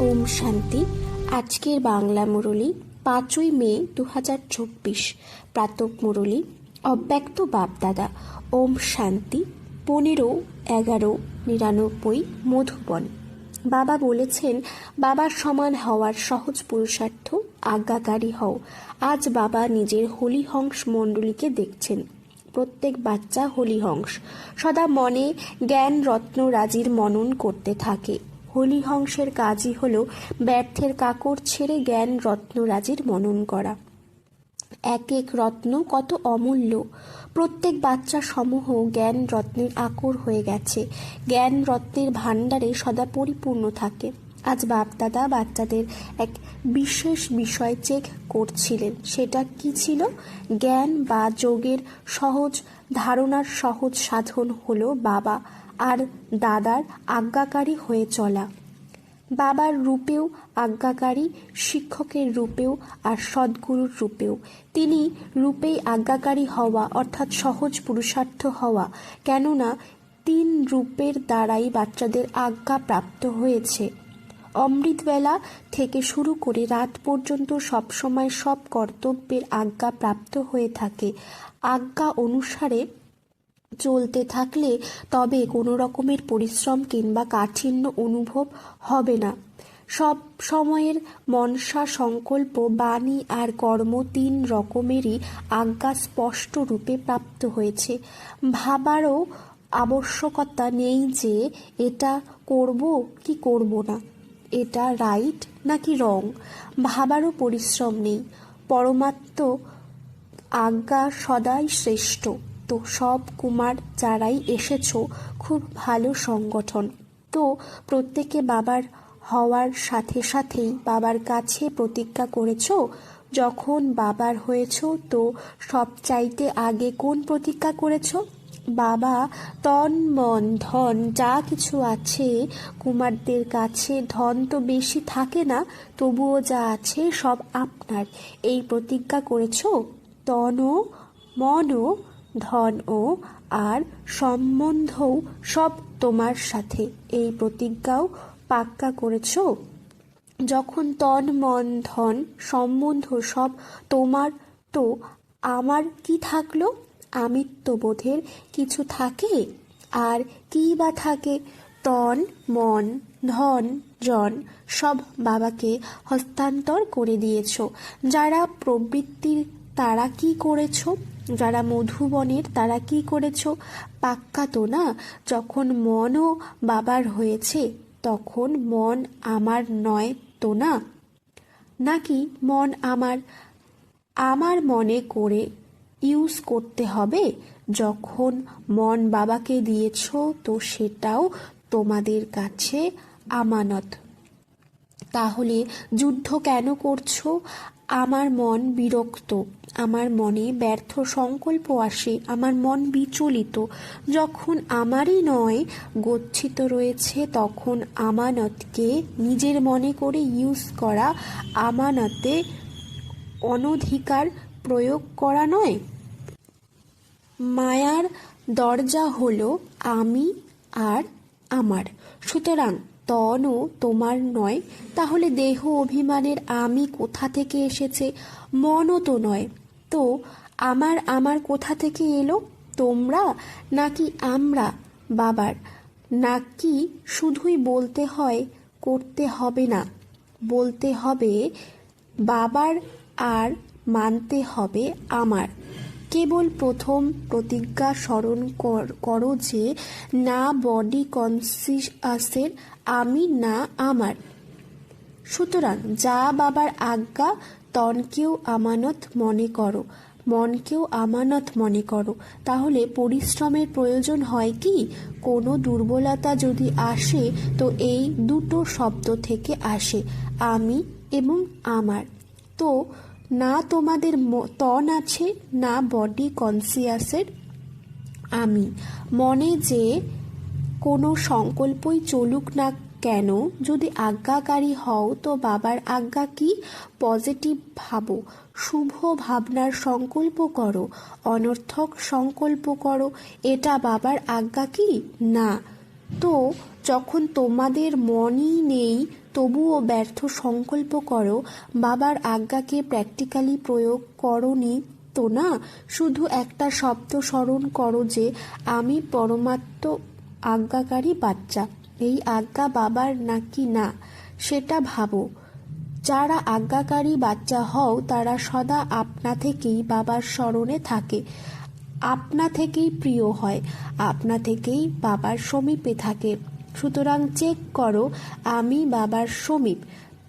ওম শান্তি। আজকের বাংলা মুরলি পাঁচই মে দু হাজার চব্বিশ। প্রাতক মুরলি, অব্যক্ত বাপদাদা, ওম শান্তি, পনেরো, এগারো, নিরানব্বই, মধুবন। বাবা বলেছেন, বাবার সমান হওয়ার সহজ পুরুষার্থ আজ্ঞাকারী হও। আজ বাবা নিজের হলিহংস মণ্ডলীকে দেখছেন। প্রত্যেক বাচ্চা হলিহংস। সদা মনে জ্ঞান রত্ন রাজির মনন করতে থাকে। হলিহংসের কাজই হল ব্যর্থের কাকড় ছেড়ে জ্ঞান রত্ন রাজির মনন করা। এক এক রত্ন কত অমূল্য। প্রত্যেক বাচ্চা সমূহ জ্ঞান রত্নের আকর হয়ে গেছে। জ্ঞান রত্নের ভাণ্ডারে সদা পরিপূর্ণ থাকে। আজ বাপদাদা বাচ্চাদের এক বিশেষ বিষয় চেক করছিলেন। সেটা কি ছিল? জ্ঞান বা যোগের সহজ ধারণার সহজ সাধন হলো বাবা। আর দাদার আজ্ঞাকারী হয়ে চলা। বাবার রূপেও আজ্ঞাকারী, শিক্ষকের রূপেও আর সদ্গুরুর রূপেও। তিনি রূপেই আজ্ঞাকারী হওয়া অর্থাৎ সহজ পুরুষার্থ হওয়া, কেননা তিন রূপের দ্বারাই বাচ্চাদের আজ্ঞা প্রাপ্ত হয়েছে। অমৃতবেলা থেকে শুরু করে রাত পর্যন্ত সবসময় সব কর্তব্যের আজ্ঞা প্রাপ্ত হয়ে থাকে। আজ্ঞা অনুসারে চলতে থাকলে তবে কোনো রকমের পরিশ্রম কিংবা কাঠিন্য অনুভব হবে না। সব সময়ের মনসা সংকল্প, বাণী আর কর্ম তিন রকমেরই আজ্ঞা স্পষ্ট রূপে প্রাপ্ত হয়েছে। ভাবারও আবশ্যকতা নেই যে এটা করব কি করব না। এটা রাইট নাকি রং? ভাবারও পরিশ্রম নেই। পরমাত্ম আজ্ঞা সদাই শ্রেষ্ঠ। তো সব কুমার যারাই এসেছ, খুব ভালো সংগঠন। তো প্রত্যেকে বাবার হওয়ার সাথে সাথেই বাবার কাছে প্রতিজ্ঞা করেছ? যখন বাবার হয়েছ, তো সব চাইতে আগে কোন প্রতিজ্ঞা করেছ? বাবা, তন, মন, ধন, যা কিছু আছে, কুমারদের কাছে ধন তো বেশি থাকে না, তবুও যা আছে সব আপনার। এই প্রতিজ্ঞা করেছ? তনও, মনও ধনও আর সম্বন্ধও সব তোমার সাথে। এই প্রতিজ্ঞাও পাক্কা করেছ? যখন তন, মন, ধন, সম্বন্ধ সব তোমার, তো আমার কি থাকল? আমিত্ববোধের কিছু থাকে? আর কি বা থাকে? তন, মন, ধন, জন সব বাবাকে হস্তান্তর করে দিয়েছ। যারা প্রবৃত্তির তারা কি করেছ? যারা মধুবনের, তারা কি করেছ? পাক্কা তো না? যখন মনও বাবার হয়েছে, তখন মন আমার নয় তো না? নাকি মন আমার আমার মনে করে ইউজ করতে হবে? যখন মন বাবাকে দিয়েছ, তো সেটাও তোমাদের কাছে আমানত। তাহলে যুদ্ধ কেন করছ? আমার মন বিরক্ত, আমার মনে ব্যর্থ সংকল্প আসে, আমার মন বিচলিত। যখন আমারই নয় গচ্ছিত রয়েছে, তখন আমানতকে নিজের মনে করে ইউজ করা আমানতে অনধিকার প্রয়োগ করা নয়। মায়ার দরজা হলো আমি আর আমার। সুতরাং তনও তোমার নয়, তাহলে দেহ অভিমানের আমি কোথা থেকে এসেছে? মনও তো নয়। তো, আমার আমার কোথা থেকে এলো? তোমরা নাকি আমরা বাবার? নাকি শুধুই বলতে হয়, করতে হবে না। বলতে হবে, বাবার আর মানতে হবে আমার। কেবল প্রথম প্রতিজ্ঞা স্মরণ করো যে, না বডি কনসিয়াসের আমি না আমার। সুতরাং যা বাবার আজ্ঞা, তনকেও আমানত মনে করো, মনকেও আমানত মনে করো। তাহলে পরিশ্রমের প্রয়োজন হয় কি? কোনো দুর্বলতা যদি আসে, তো এই দুটো শব্দ থেকে আসে, আমি এবং আমার। তো না তোমাদের তন আছে, না বডি কনসিয়াসের আমি মনে যে কোনো সংকল্পই চলুক না কেন, যদি আজ্ঞাকারী হও তো বাবার আজ্ঞা কি? পজিটিভ ভাবো, শুভ ভাবনার সংকল্প করো, অনর্থক সংকল্প করো, এটা বাবার আজ্ঞা কি? না। তো যখন তোমাদের মনই নেই তবুও ব্যর্থ সংকল্প করো, বাবার আজ্ঞাকে প্র্যাকটিক্যালি প্রয়োগ করনি তো না? শুধু একটা শব্দ স্মরণ করো যে, আমি পরমাত্ম আজ্ঞাকারী বাচ্চা, এই আজ্ঞা বাবার নাকি না? সেটা ভাবো। যারা আজ্ঞাকারী বাচ্চা হও, তারা সদা আপনা থেকেই বাবার স্মরণে থাকে। আপনা থেকেই প্রিয় হয়, আপনা থেকেই বাবার সমীপে থাকে। সুতরাং চেক করো, আমি বাবার সমীপ।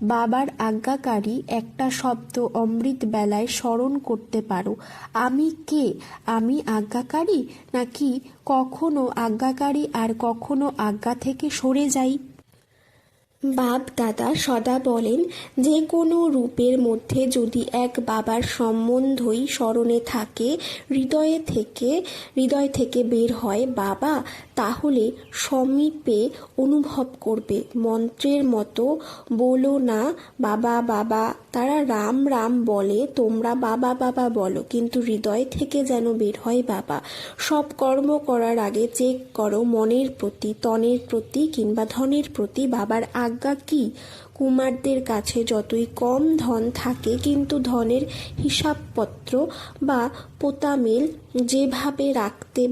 বাবার আজ্ঞাকারী একটা শব্দ অমৃত বেলায় স্মরণ করতে পারো। আমি কে? আমি আজ্ঞাকারী? নাকি কখনো আজ্ঞাকারী আর কখনো আজ্ঞা থেকে সরে যাই? বাপ দাদা সদা বলেন, যে কোনো রূপের মধ্যে যদি এক বাবার সম্বন্ধই স্মরণে থাকে, হৃদয়ে থেকে, হৃদয় থেকে বের হয়, বাবা তাহলে সমীপে অনুভব করবে। মন্ত্রের মতো বলো না, বাবা বাবা। তারা রাম রাম বলে, তোমরা বাবা বাবা বলো। কিন্তু হৃদয় থেকে যেন বের হয় বাবা। সব কর্ম করার আগে চেক করো, মনের প্রতি, তনের প্রতি কিংবা ধনের প্রতি বাবার আজ্ঞা কি? কুমারদের কাছে যতই কম ধন থাকে, কিন্তু ধনের হিসাবপত্র বা পোতামেল যেভাবে রাখতে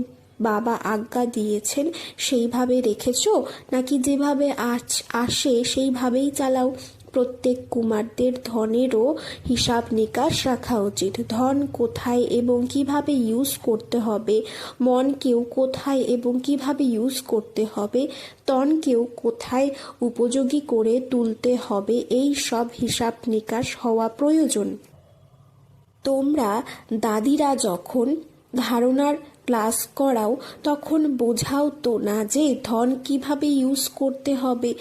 বাবা আজ্ঞা দিয়েছেন, সেইভাবে রেখেছো? নাকি যেভাবে আজ আসে, সেইভাবেই চালাও। প্রত্যেক কুমারদের ধনেরও হিসাব নিকাশ রাখা উচিত। ধন কোথায় এবং কীভাবে ইউজ করতে হবে? মনকেও কোথায় এবং কীভাবে ইউজ করতে হবে? তনকেও কোথায় উপযোগী করে তুলতে হবে? এই সব হিসাব নিকাশ হওয়া প্রয়োজন। তোমরা দাদিরা যখন ধারণার ক্লাস করাও, তখন বোঝাও তো না যে ধন কীভাবে ইউজ করতে হবে,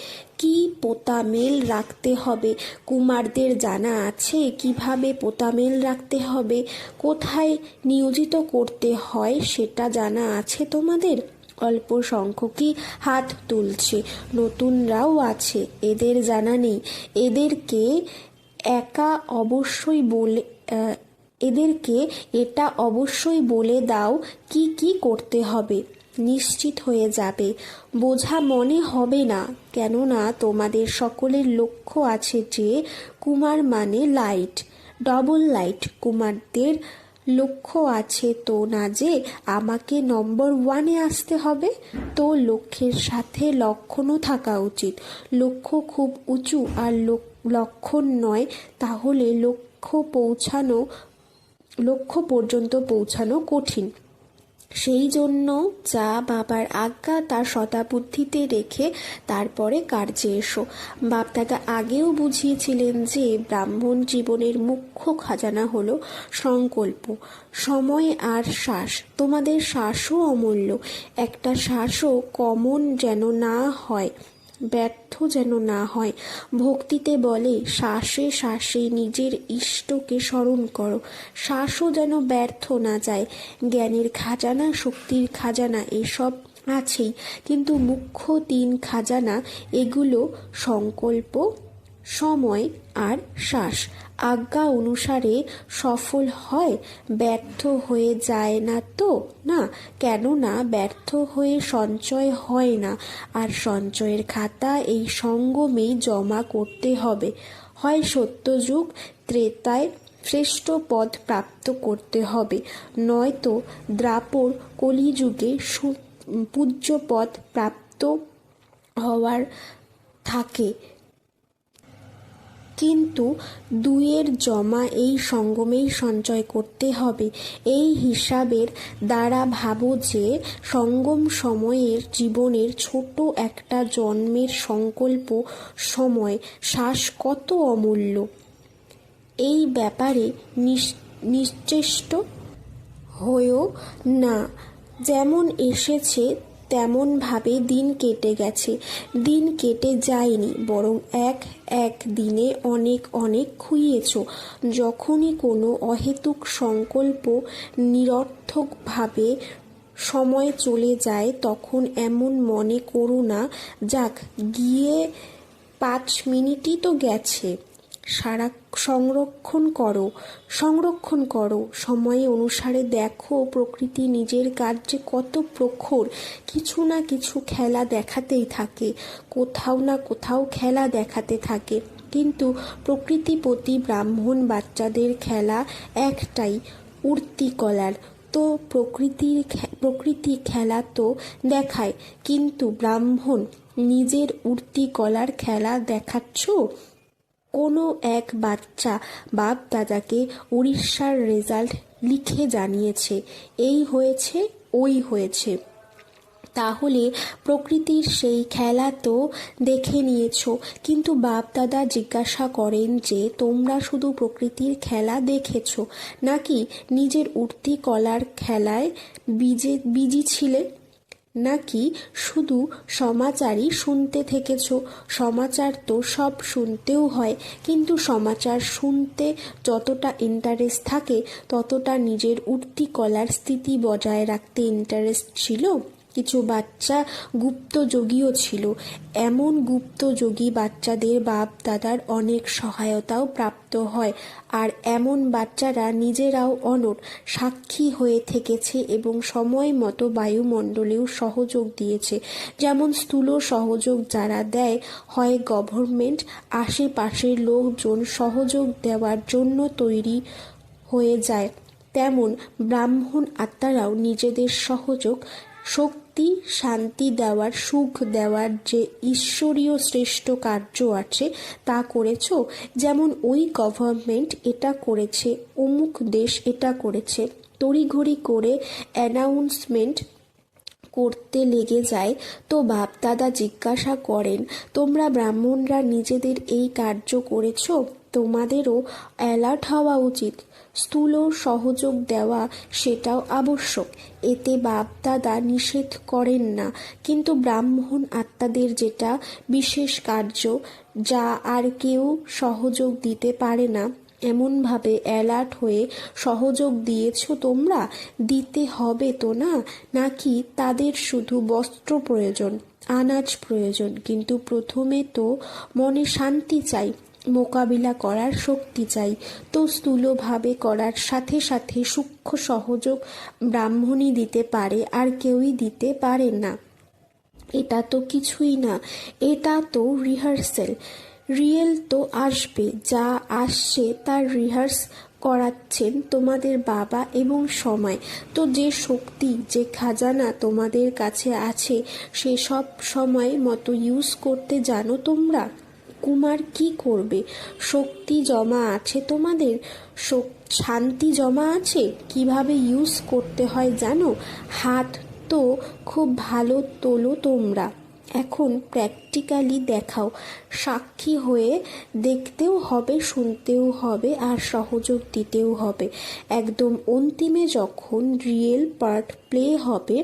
কি পোতামেল রাখতে হবে, কুমারদের জানা আছে কীভাবে পোতামেল রাখতে হবে, কোথায় নিয়োজিত করতে হয় সেটা জানা আছে তোমাদের? অল্প সংখ্যকই হাত তুলছে, নতুনরাও আছে, এদের জানা নেই, এদেরকে একা অবশ্যই বলে এদেরকে এটা অবশ্যই বলে দাও কি কি করতে হবে। নিশ্চিত হয়ে যাবে। বোঝা মনে হবে না, কেননা তোমাদের সকলের লক্ষ্য আছে যে কুমার মানে লাইট। ডবল লাইট, কুমারদের লক্ষ্য আছে তো না যে আমাকে নম্বর ওয়ানে আসতে হবে? তো লক্ষ্যের সাথে লক্ষণও থাকা উচিত। লক্ষ্য খুব উঁচু আর লক- লক্ষণ নয়, তাহলে লক্ষ্য পৌঁছানো লক্ষ্য পর্যন্ত পৌঁছানো কঠিন। সেই জন্য যা বাবার আজ্ঞা তার শতাবুদ্ধিতে রেখে তারপরে কার্যে এসো। বাপ বাপদাদা আগেও বুঝিয়েছিলেন যে ব্রাহ্মণ জীবনের মুখ্য খাজানা হলো সংকল্প। সময় আর শ্বাস, তোমাদের শ্বাসও অমূল্য। একটা শ্বাসও কমন যেন না হয়। ব্যর্থ যেন না হয়। ভক্তিতে বলে, শ্বাসে শ্বাসে নিজের ইষ্টকে স্মরণ করো। শ্বাসও যেন ব্যর্থ না যায়। জ্ঞানের খাজানা, শক্তির খাজানা এসব আছেই। কিন্তু মুখ্য তিন খাজানা, এগুলো সংকল্প সময় আর শ্বাস। আজ্ঞা অনুসারে সফল হয়, ব্যর্থ হয়ে যায় না তো? না, কেননা ব্যর্থ হয়ে সঞ্চয় হয় না। আর সঞ্চয়ের খাতা এই সঙ্গমেই জমা করতে হবে। হয় সত্যযুগ, ত্রেতায় শ্রেষ্ঠ পদ প্রাপ্ত করতে হবে। নয়তো দ্রাপর কলিযুগে পূজ্য পদ প্রাপ্ত হওয়ার থাকে। কিন্তু দুইয়ের জমা এই সঙ্গমেই সঞ্চয় করতে হবে। এই হিসাবের দ্বারা ভাবো যে সঙ্গম সময়ের জীবনের ছোট একটা জন্মের সংকল্প সময় শ্বাস কত অমূল্য? এই ব্যাপারে নিশ- নিশ্চেষ্ট হয়েও না। যেমন এসেছে তেমনভাবে দিন কেটে গেছে। দিন কেটে যায়নি, বরং এক এক দিনে অনেক অনেক খুইয়েছ। যখনই কোনো অহেতুক সংকল্প নিরর্থকভাবে সময় চলে যায়, তখন এমন মনে করো না, যাক, গিয়ে পাঁচ মিনিটই তো গেছে। সারাক্ষণ সংরক্ষণ করো সংরক্ষণ করো। সময় অনুসারে দেখো প্রকৃতি নিজের কার্যে কত প্রখর। কিছু না কিছু খেলা দেখাতেই থাকে, কোথাও না কোথাও খেলা দেখাতে থাকে। কিন্তু প্রকৃতিপতি ব্রাহ্মণ বাচ্চাদের খেলা একটাই উর্তি কলার। তো প্রকৃতির প্রকৃতি খেলা তো দেখায়, কিন্তু ব্রাহ্মণ নিজের উর্তি কলার খেলা দেখাচ্ছ? কোনো এক বাচ্চা বাপ দাদাকে উড়িষ্যার রেজাল্ট লিখে জানিয়েছে, এই হয়েছে, ওই হয়েছে। তাহলে প্রকৃতির সেই খেলা তো দেখে নিয়েছো। কিন্তু বাপ দাদা জিজ্ঞাসা করেন যে, তোমরা শুধু প্রকৃতির খেলা দেখেছ, নাকি নিজের উঠতি কলার খেলায় বিজে, বিজি ছিলে? নাকি শুধু সমাচারই শুনতে থেকেছ? সমাচার তো সব শুনতেও হয়, কিন্তু সমাচার শুনতে যতটা ইন্টারেস্ট থাকে, ততটা নিজের উঠতি কলার স্থিতি বজায় রাখতে ইন্টারেস্ট ছিল? কিছু বাচ্চা গুপ্তযোগীও ছিল। এমন গুপ্তযোগী বাচ্চাদের বাপ দাদার অনেক সহায়তাও প্রাপ্ত হয়। আর এমন বাচ্চারা নিজেরাও অনড়, সাক্ষী হয়ে থেকেছে এবং সময় মতো বায়ুমণ্ডলেও সহযোগ দিয়েছে। যেমন স্থূল সহযোগ যারা দেয়, হয় গভর্নমেন্ট, আশেপাশের লোকজন সহযোগ দেওয়ার জন্য তৈরি হয়ে যায়। তেমন ব্রাহ্মণ আত্মারাও নিজেদের সহযোগ, শক্তি শান্তি দেওয়ার, সুখ দেওয়ার যে ঈশ্বরীয় শ্রেষ্ঠ কার্য আছে, তা করেছ? যেমন ওই গভর্নমেন্ট এটা করেছে, অমুক দেশ এটা করেছে। তড়িঘড়ি করে অ্যানাউন্সমেন্ট করতে লেগে যায়। তো বাপ দাদা জিজ্ঞাসা করেন, তোমরা ব্রাহ্মণরা নিজেদের এই কার্য করেছ? তোমাদেরও অ্যালার্ট হওয়া উচিত। স্থূল সহযোগ দেওয়া সেটাও আবশ্যক। এতে বাপ দাদা নিষেধ করেন না। কিন্তু ব্রাহ্মণ আত্মাদের যেটা বিশেষ কার্য, যা আর কেউ সহযোগ দিতে পারে না, এমনভাবে অ্যালার্ট হয়ে, সহযোগ দিয়েছ তোমরা? দিতে হবে তো না? নাকি তাদের শুধু বস্ত্র প্রয়োজন, আনাজ প্রয়োজন? কিন্তু প্রথমে তো মনে শান্তি চাই। মোকাবিলা করার শক্তি চাই। তো স্থূলভাবে করার সাথে সাথে সূক্ষ্ম সহযোগ ব্রাহ্মণই দিতে পারে, আর কেউই দিতে পারে না। এটা তো কিছুই না, এটা তো রিহার্সেল রিয়েল তো আসবে, যা আসছে তার রিহার্স করাচ্ছেন তোমাদের বাবা এবং সময়। তো যে শক্তি, যে খাজানা তোমাদের কাছে আছে, সে সব সময় মতো ইউজ করতে জানো তোমরা? কুমার কি করবে? শক্তি জমা আছে তোমাদের? শান্তি জমা আছে? কীভাবে ইউজ করতে হয় জানো? হাত তো খুব ভালো তোলো তোমরা। এখন প্র্যাকটিক্যালি দেখাও। সাক্ষী হয়ে দেখতেও হবে, শুনতেও হবে আর সহযোগ দিতেও হবে। একদম অন্তিমে যখন রিয়েল পার্ট প্লে হবে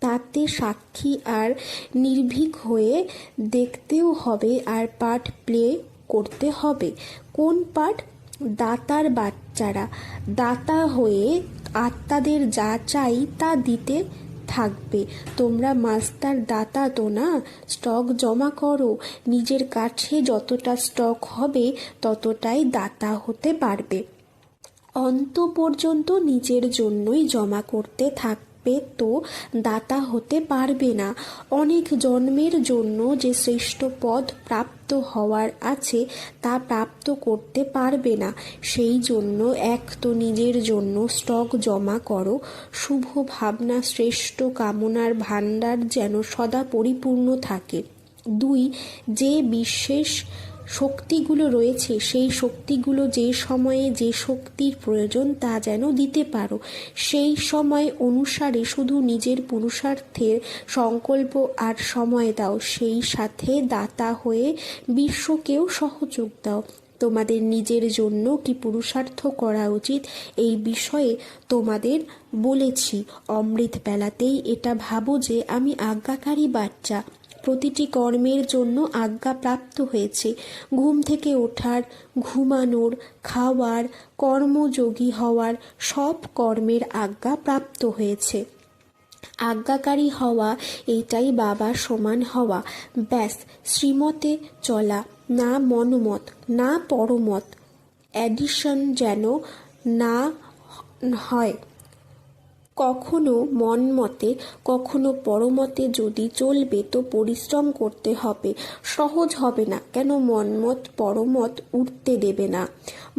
তাতে সাক্ষী আর নির্ভীক হয়ে দেখতেও হবে আর পার্ট প্লে করতে হবে। কোন পার্ট দাতার বাচ্চারা। দাতা হয়ে আত্মাদের যা চাই তা দিতে থাকবে। তোমরা মাস্টার দাতা তো না? স্টক জমা করো। নিজের কাছে যতটা স্টক হবে ততটাই দাতা হতে পারবে। অন্ত পর্যন্ত নিজের জন্যই জমা করতে থাকবে তো দাতা হতে পারবে না। অনেক জন্মের জন্য যে শ্রেষ্ঠ পদ প্রাপ্ত হওয়ার আছে, তা প্রাপ্ত করতে পারবে না। সেই জন্য এক তো নিজের জন্য স্টক জমা করো। শুভ ভাবনা, শ্রেষ্ঠ কামনার ভাণ্ডার যেন সদা পরিপূর্ণ থাকে। দুই, যে বিশেষ শক্তিগুলো রয়েছে, সেই শক্তিগুলো যে সময়ে যে শক্তির প্রয়োজন তা যেন দিতে পারো। সেই সময় অনুসারে শুধু নিজের পুরুষার্থের সংকল্প আর সময় দাও, সেই সাথে দাতা হয়ে বিশ্বকেও সহযোগ দাও। তোমাদের নিজের জন্য কি পুরুষার্থ করা উচিত এই বিষয়ে তোমাদের বলেছি। অমৃত বেলাতেই এটা ভাবো যে আমি আজ্ঞাকারী বাচ্চা। প্রতিটি কর্মের জন্য আজ্ঞা প্রাপ্ত হয়েছে। ঘুম থেকে ওঠার, ঘুমানোর, খাওয়ার, কর্মযোগী হওয়ার সব কর্মের আজ্ঞা প্রাপ্ত হয়েছে। আজ্ঞাকারী হওয়া এটাই বাবা সমান হওয়া। ব্যাস, শ্রীমতে চলা, না মনমত, না পরমত। অ্যাডিশন যেন না হয়। কখনো মন মতে, কখনো পরমতে যদি চলবে তো পরিশ্রম করতে হবে। সহজ হবে না। কেন মনমত পরমত উঠতে দেবে না।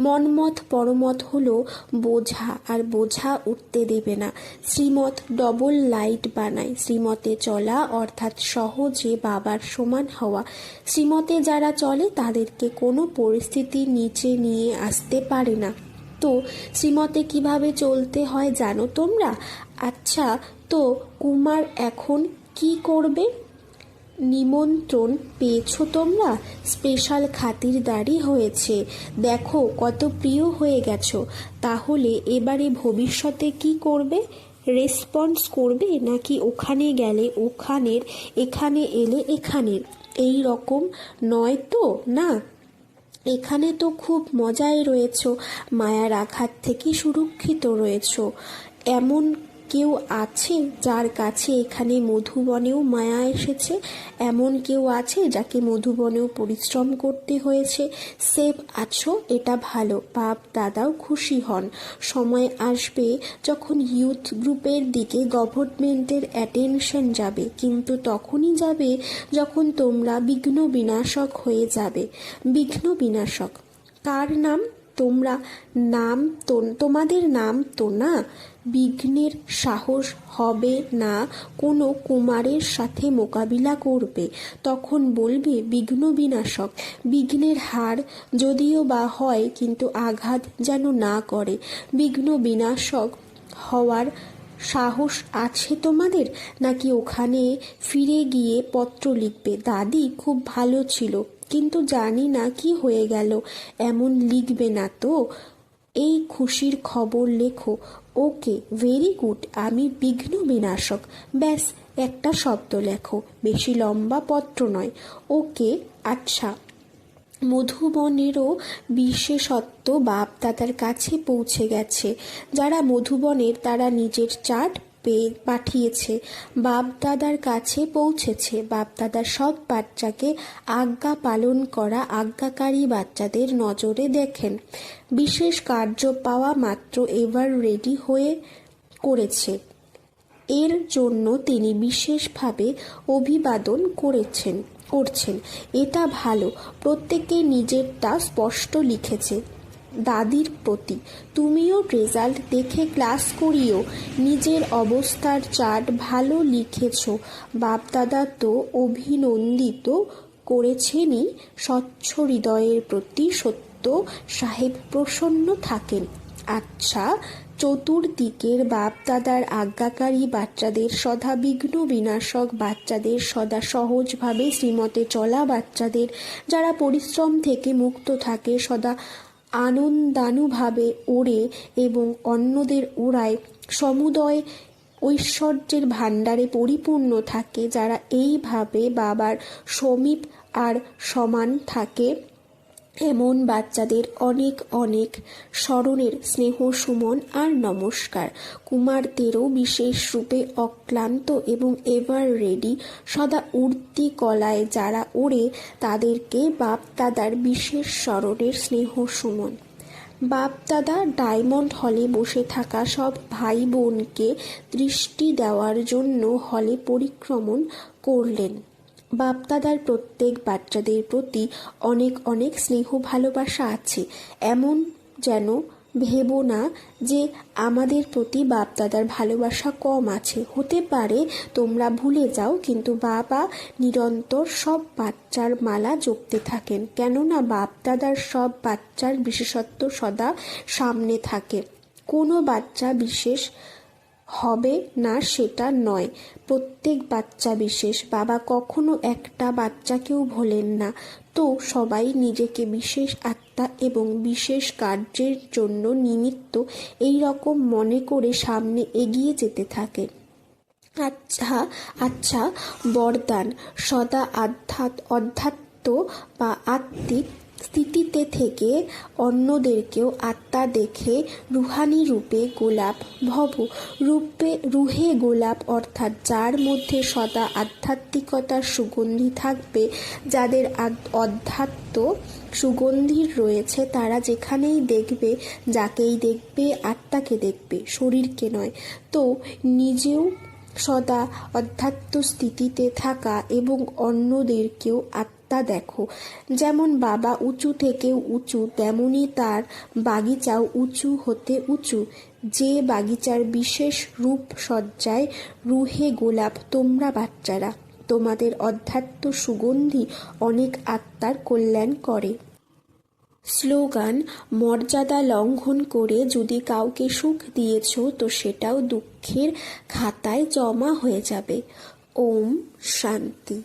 মনমত পরমত হলো বোঝা, আর বোঝা উঠতে দেবে না। শ্রীমত ডবল লাইট বানায়। শ্রীমতে চলা অর্থাৎ সহজে বাবার সমান হওয়া। শ্রীমতে যারা চলে, তাদেরকে কোনো পরিস্থিতি নিচে নিয়ে আসতে পারে না। তো শ্রীমতে কীভাবে চলতে হয় জানো তোমরা? আচ্ছা তো কুমার এখন কি করবে? নিমন্ত্রণ পেয়েছ তোমরা? স্পেশাল খাতিরদারি হয়েছে। দেখো, কত প্রিয় হয়ে গেছো। তাহলে এবারে ভবিষ্যতে কি করবে? রেসপন্স করবে? নাকি ওখানে গেলে ওখানের, এখানে এলে এখানের? এই রকম নয় তো, না? এখানে তো খুব মজায় রয়েছ। মায়ার আঘাত থেকে সুরক্ষিত রয়েছ। এমন কেউ আছে যার কাছে এখানে মধুবনেও মায়া এসেছে? এমন কেউ আছে যাকে মধুবনেও পরিশ্রম করতে হয়েছে? সেফ আছো, এটা ভালো। বাপ দাদাও খুশি হন। সময় আসবে যখন ইউথ গ্রুপের দিকে গভর্নমেন্টের অ্যাটেনশন যাবে। কিন্তু তখনই যাবে যখন তোমরা বিঘ্ন বিনাশক হয়ে যাবে। বিঘ্ন বিনাশক কার নাম? তোমরা নাম তো, তোমাদের নাম তো না। বিঘ্নের সাহস হবে না কোনো কুমারের সাথে মোকাবিলা করবে। তখন বলবে, বিঘ্ন বিনাশক, বিঘ্নের হার যদিও বা হয়, কিন্তু আঘাত যেন না করে। বিঘ্ন বিনাশক হওয়ার সাহস আছে তোমাদের? নাকি ওখানে ফিরে গিয়ে পত্র লিখবে? দাদি খুব ভালো ছিল। কিন্তু জানি না কি হয়ে গেল। এমন লিখবে না তো। এই খুশির খবর লেখো। ওকে ভেরি গুড আমি বিঘ্ন বিনাশক। ব্যাস, একটা শব্দ লেখো। বেশি লম্বা পত্র নয়। ওকে আচ্ছা। মধুবনেরও বিশেষত্ব বাপ দাদার কাছে পৌঁছে গেছে। যারা মধুবনের, তারা নিজের চাট পেয়ে পাঠিয়েছে। বাপদাদার কাছে পৌঁছেছে। বাপদাদার সব বাচ্চাকে আজ্ঞা পালন করা আজ্ঞাকারী বাচ্চাদের নজরে দেখেন। বিশেষ কার্য পাওয়া মাত্র এবার রেডি হয়ে করেছে। এর জন্য তিনি বিশেষভাবে অভিবাদন করেছেন, করছেন। এটা ভালো। প্রত্যেকে নিজেরটা স্পষ্ট লিখেছে। দাদির প্রতি। তুমিও রেজাল্ট দেখে ক্লাস করিও। নিজের অবস্থার চার্ট ভালো লিখেছ। বাপদাদা তো অভিনন্দিত করেছেনই। স্বচ্ছ হৃদয়ের প্রতি সত্য সাহেব প্রসন্ন থাকেন। আচ্ছা চতুর্দিকের বাপ দাদার আজ্ঞাকারী বাচ্চাদের সদা বিঘ্ন বিনাশক, বাচ্চাদের সদা সহজভাবে শ্রীমতে চলা বাচ্চাদের, যারা পরিশ্রম থেকে মুক্ত থাকে, সদা আনন্দানুভাবে ওড়ে এবং অন্যদের ওড়ায় সমুদয় ঐশ্বর্যের ভাণ্ডারে পরিপূর্ণ থাকে যারা এইভাবে বাবার সমীপ আর সমান থাকে। এমন বাচ্চাদের অনেক অনেক স্মরণের স্নেহ, সুমন আর নমস্কার। কুমারদেরও বিশেষ রূপে অক্লান্ত এবং এভার রেডি সদা উর্তি কলায় যারা ওড়ে, তাদেরকে বাপদাদার বিশেষ স্মরণের স্নেহ, সুমন। বাপদাদা ডায়মন্ড হলে বসে থাকা সব ভাই বোনকে দৃষ্টি দেওয়ার জন্য হলে পরিক্রমণ করলেন। বাপদাদার প্রত্যেক বাচ্চাদের প্রতি অনেক অনেক স্নেহ ভালোবাসা আছে। এমন যেন ভেবো না যে আমাদের প্রতি বাপদাদার ভালোবাসা কম আছে। হতে পারে তোমরা ভুলে যাও, কিন্তু বাবা নিরন্তর সব বাচ্চার মালা জপতে থাকেন। কেননা বাপদাদার সব বাচ্চার বিশেষত্ব সদা সামনে থাকে। কোনো বাচ্চা বিশেষ হবে না সেটা নয়। প্রত্যেক বাচ্চা বিশেষ। বাবা কখনো একটা বাচ্চাকেও ভোলেন না। তো সবাই নিজেকে বিশেষ আত্মা এবং বিশেষ কার্যের জন্য নিমিত্ত এই রকম মনে করে সামনে এগিয়ে যেতে থাকে। আচ্ছা আচ্ছা বরদান। সদা আধ্যাত্ম অধ্যাত্ম বা আত্মিক স্থিতিতে থেকে অন্যদেরকেও আত্মা দেখে রুহানি রূপে গোলাপ ভব। রূপে, রুহে গোলাপ অর্থাৎ যার মধ্যে সদা আধ্যাত্মিকতার সুগন্ধি থাকবে, যাদের অধ্যাত্ম সুগন্ধির রয়েছে, তারা যেখানেই দেখবে, যাকেই দেখবে, আত্মাকে দেখবে, শরীরকে নয়। তো নিজেও সদা অধ্যাত্ম স্থিতিতে থাকা এবং অন্যদেরকেও আত্মা দেখো। যেমন বাবা উঁচু থেকেও উঁচু, তেমনি তার বাগিচাও উঁচু হতে উঁচু। যে বাগিচার বিশেষ রূপ সজ্জায় রুহে গোলাপ, তোমরা বাচ্চারা, তোমাদের অধ্যাত্ম সুগন্ধি অনেক আত্মার কল্যাণ করে। স্লোগান, মর্যাদা লঙ্ঘন করে যদি কাউকে সুখ দিয়েছ, তো সেটাও দুঃখের খাতায় জমা হয়ে যাবে। ওম শান্তি।